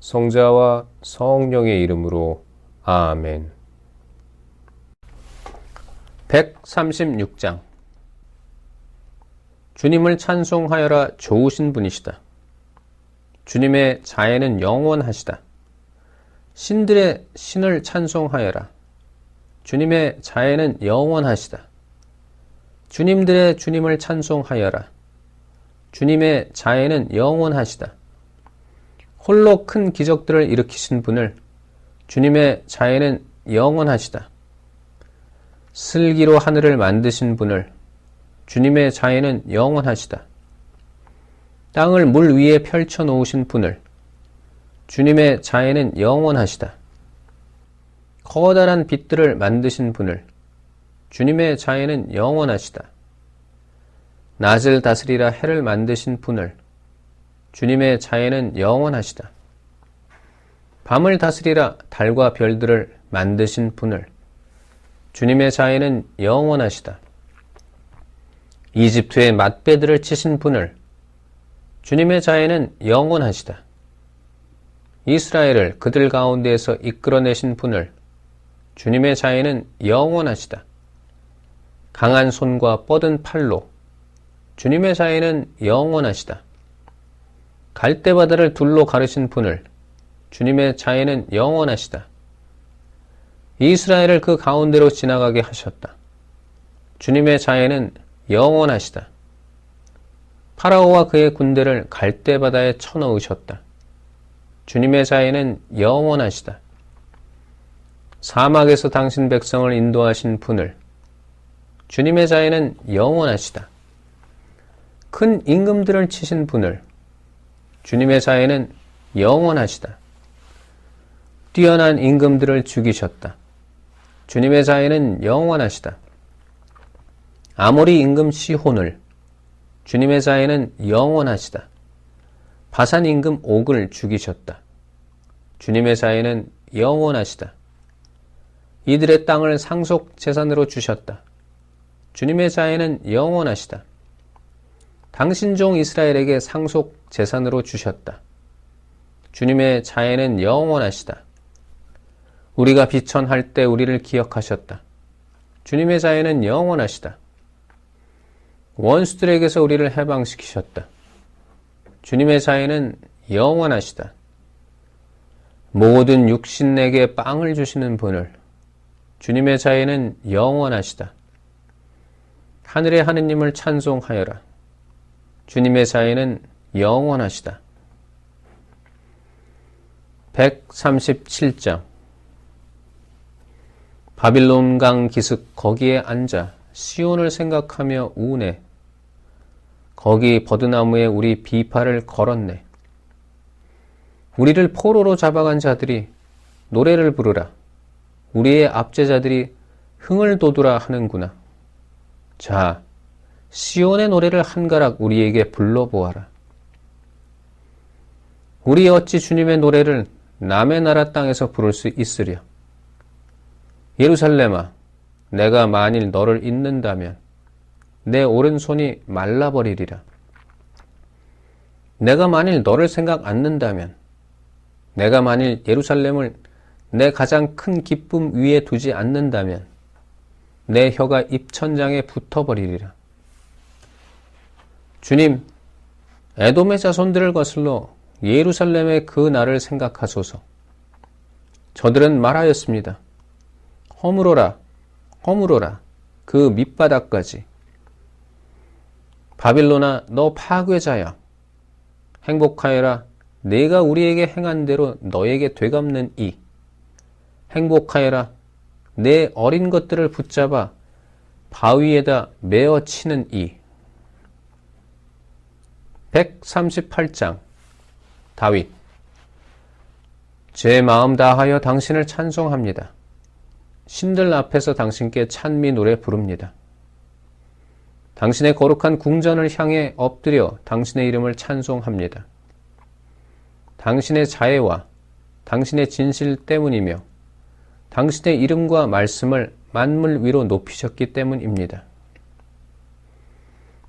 성자와 성령의 이름으로 아멘. 136장 주님을 찬송하여라 좋으신 분이시다. 주님의 자애는 영원하시다. 신들의 신을 찬송하여라. 주님의 자애는 영원하시다. 주님들의 주님을 찬송하여라. 주님의 자애는 영원하시다. 홀로 큰 기적들을 일으키신 분을 주님의 자애는 영원하시다. 슬기로 하늘을 만드신 분을 주님의 자애는 영원하시다. 땅을 물 위에 펼쳐 놓으신 분을 주님의 자애는 영원하시다. 커다란 빛들을 만드신 분을 주님의 자애는 영원하시다. 낮을 다스리라 해를 만드신 분을 주님의 자애는 영원하시다. 밤을 다스리라 달과 별들을 만드신 분을 주님의 자애는 영원하시다. 이집트의 맛배들을 치신 분을 주님의 자애는 영원하시다. 이스라엘을 그들 가운데에서 이끌어내신 분을 주님의 자애는 영원하시다. 강한 손과 뻗은 팔로 주님의 자애는 영원하시다. 갈대바다를 둘로 가르신 분을 주님의 자애는 영원하시다. 이스라엘을 그 가운데로 지나가게 하셨다. 주님의 자애는 영원하시다. 파라오와 그의 군대를 갈대바다에 쳐넣으셨다. 주님의 자애는 영원하시다. 사막에서 당신 백성을 인도하신 분을 주님의 자애는 영원하시다. 큰 임금들을 치신 분을 주님의 자애는 영원하시다. 뛰어난 임금들을 죽이셨다. 주님의 자애는 영원하시다. 아모리 임금 시혼을 주님의 자애는 영원하시다. 바산 임금 옥을 죽이셨다. 주님의 자애는 영원하시다. 이들의 땅을 상속 재산으로 주셨다. 주님의 자애는 영원하시다. 당신 종 이스라엘에게 상속 재산으로 주셨다. 주님의 자애는 영원하시다. 우리가 비천할 때 우리를 기억하셨다. 주님의 자애는 영원하시다. 원수들에게서 우리를 해방시키셨다. 주님의 자애는 영원하시다. 모든 육신에게 빵을 주시는 분을 주님의 자애는 영원하시다. 하늘의 하느님을 찬송하여라. 주님의 자애는 영원하시다. 137장 바빌론 강 기슭 거기에 앉아 시온을 생각하며 우네. 거기 버드나무에 우리 비파를 걸었네. 우리를 포로로 잡아간 자들이 노래를 부르라. 우리의 압제자들이 흥을 돋우라 하는구나. 자, 시온의 노래를 한가락 우리에게 불러보아라. 우리 어찌 주님의 노래를 남의 나라 땅에서 부를 수 있으랴. 예루살렘아, 내가 만일 너를 잊는다면 내 오른손이 말라버리리라. 내가 만일 너를 생각 않는다면 내가 만일 예루살렘을 내 가장 큰 기쁨 위에 두지 않는다면 내 혀가 입천장에 붙어버리리라. 주님, 에돔의 자손들을 거슬러 예루살렘의 그 날을 생각하소서. 저들은 말하였습니다. 허물어라, 허물어라, 그 밑바닥까지. 바빌로나, 너 파괴자야. 행복하여라, 내가 우리에게 행한 대로 너에게 되갚는 이. 행복하여라, 내 어린 것들을 붙잡아 바위에다 메어 치는 이. 138장 다윗 제 마음 다하여 당신을 찬송합니다. 신들 앞에서 당신께 찬미 노래 부릅니다. 당신의 거룩한 궁전을 향해 엎드려 당신의 이름을 찬송합니다. 당신의 자애와 당신의 진실 때문이며 당신의 이름과 말씀을 만물 위로 높이셨기 때문입니다.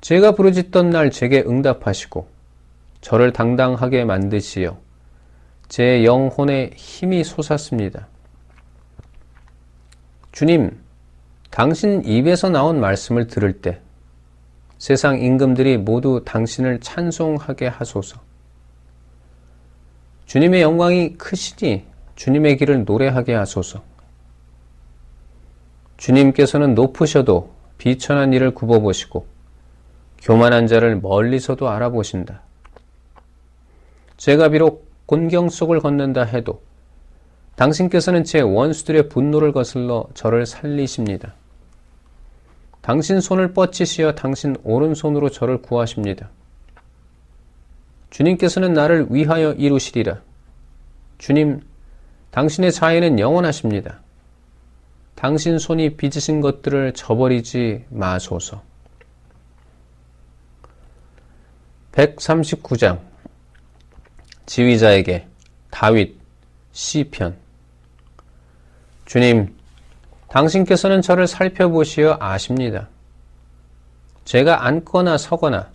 제가 부르짖던 날 제게 응답하시고 저를 당당하게 만드시어 제 영혼에 힘이 솟았습니다. 주님, 당신 입에서 나온 말씀을 들을 때 세상 임금들이 모두 당신을 찬송하게 하소서. 주님의 영광이 크시니 주님의 길을 노래하게 하소서. 주님께서는 높으셔도 비천한 일을 굽어보시고 교만한 자를 멀리서도 알아보신다. 제가 비록 곤경 속을 걷는다 해도 당신께서는 제 원수들의 분노를 거슬러 저를 살리십니다. 당신 손을 뻗치시어 당신 오른손으로 저를 구하십니다. 주님께서는 나를 위하여 이루시리라. 주님, 당신의 자애는 영원하십니다. 당신 손이 빚으신 것들을 저버리지 마소서. 139장 지휘자에게 다윗 시편 주님, 당신께서는 저를 살펴보시어 아십니다. 제가 앉거나 서거나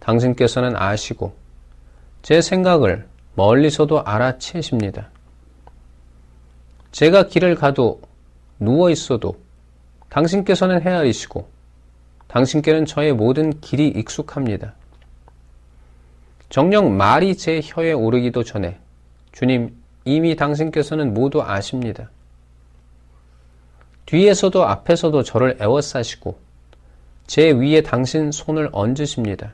당신께서는 아시고 제 생각을 멀리서도 알아채십니다. 제가 길을 가도 누워 있어도 당신께서는 헤아리시고 당신께는 저의 모든 길이 익숙합니다. 정녕 말이 제 혀에 오르기도 전에 주님 이미 당신께서는 모두 아십니다. 뒤에서도 앞에서도 저를 애워싸시고 제 위에 당신 손을 얹으십니다.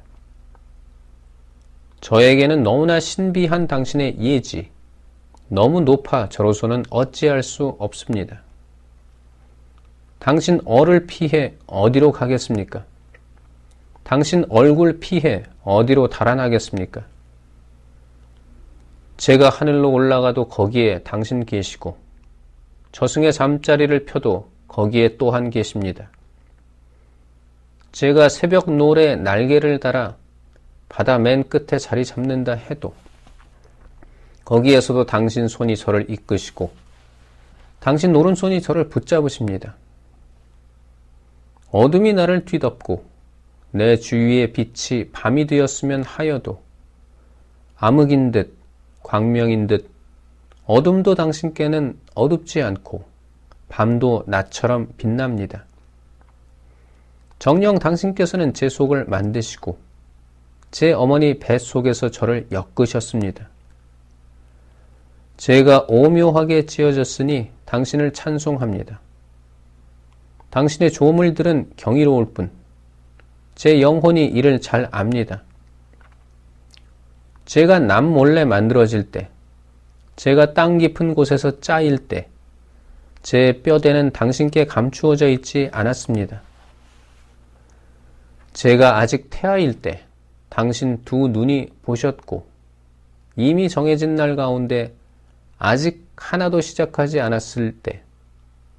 저에게는 너무나 신비한 당신의 예지, 너무 높아 저로서는 어찌할 수 없습니다. 당신 얼을 피해 어디로 가겠습니까? 당신 얼굴 피해 어디로 달아나겠습니까? 제가 하늘로 올라가도 거기에 당신 계시고 저승의 잠자리를 펴도 거기에 또한 계십니다. 제가 새벽 노래 날개를 달아 바다 맨 끝에 자리 잡는다 해도 거기에서도 당신 손이 저를 이끄시고 당신 오른손이 저를 붙잡으십니다. 어둠이 나를 뒤덮고 내 주위의 빛이 밤이 되었으면 하여도 암흑인 듯 광명인 듯 어둠도 당신께는 어둡지 않고 밤도 낮처럼 빛납니다. 정령 당신께서는 제 속을 만드시고 제 어머니 뱃속에서 저를 엮으셨습니다. 제가 오묘하게 지어졌으니 당신을 찬송합니다. 당신의 조물들은 경이로울 뿐, 제 영혼이 이를 잘 압니다. 제가 남 몰래 만들어질 때, 제가 땅 깊은 곳에서 짜일 때, 제 뼈대는 당신께 감추어져 있지 않았습니다. 제가 아직 태아일 때, 당신 두 눈이 보셨고, 이미 정해진 날 가운데 아직 하나도 시작하지 않았을 때,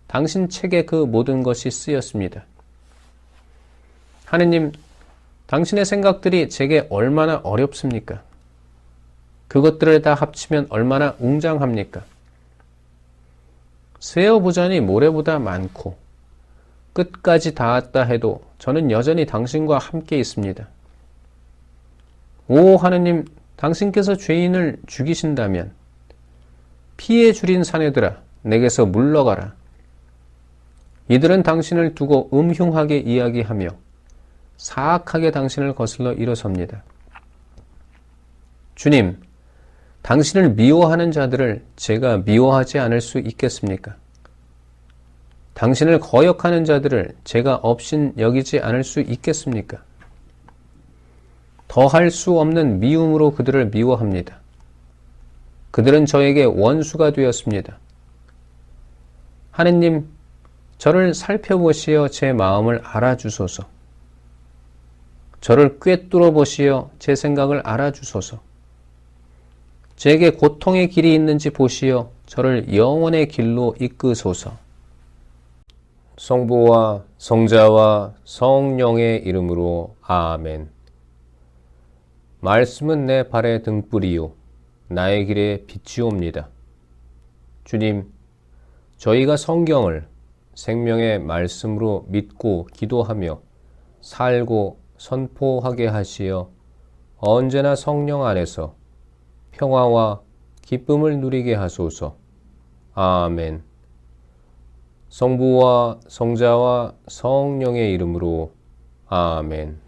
당신 책에 그 모든 것이 쓰였습니다. 하느님, 당신의 생각들이 제게 얼마나 어렵습니까? 그것들을 다 합치면 얼마나 웅장합니까? 세어보자니 모래보다 많고 끝까지 닿았다 해도 저는 여전히 당신과 함께 있습니다. 오 하느님, 당신께서 죄인을 죽이신다면 피해 줄인 사내들아 내게서 물러가라. 이들은 당신을 두고 음흉하게 이야기하며 사악하게 당신을 거슬러 일어섭니다. 주님, 당신을 미워하는 자들을 제가 미워하지 않을 수 있겠습니까? 당신을 거역하는 자들을 제가 없인 여기지 않을 수 있겠습니까? 더할 수 없는 미움으로 그들을 미워합니다. 그들은 저에게 원수가 되었습니다. 하느님, 저를 살펴보시어 제 마음을 알아주소서. 저를 꿰뚫어 보시어 제 생각을 알아주소서. 제게 고통의 길이 있는지 보시어 저를 영원의 길로 이끄소서. 성부와 성자와 성령의 이름으로 아멘. 말씀은 내 발의 등불이요 나의 길에 빛이옵니다. 주님, 저희가 성경을 생명의 말씀으로 믿고 기도하며 살고 선포하게 하시어 언제나 성령 안에서 평화와 기쁨을 누리게 하소서. 아멘. 성부와 성자와 성령의 이름으로 아멘.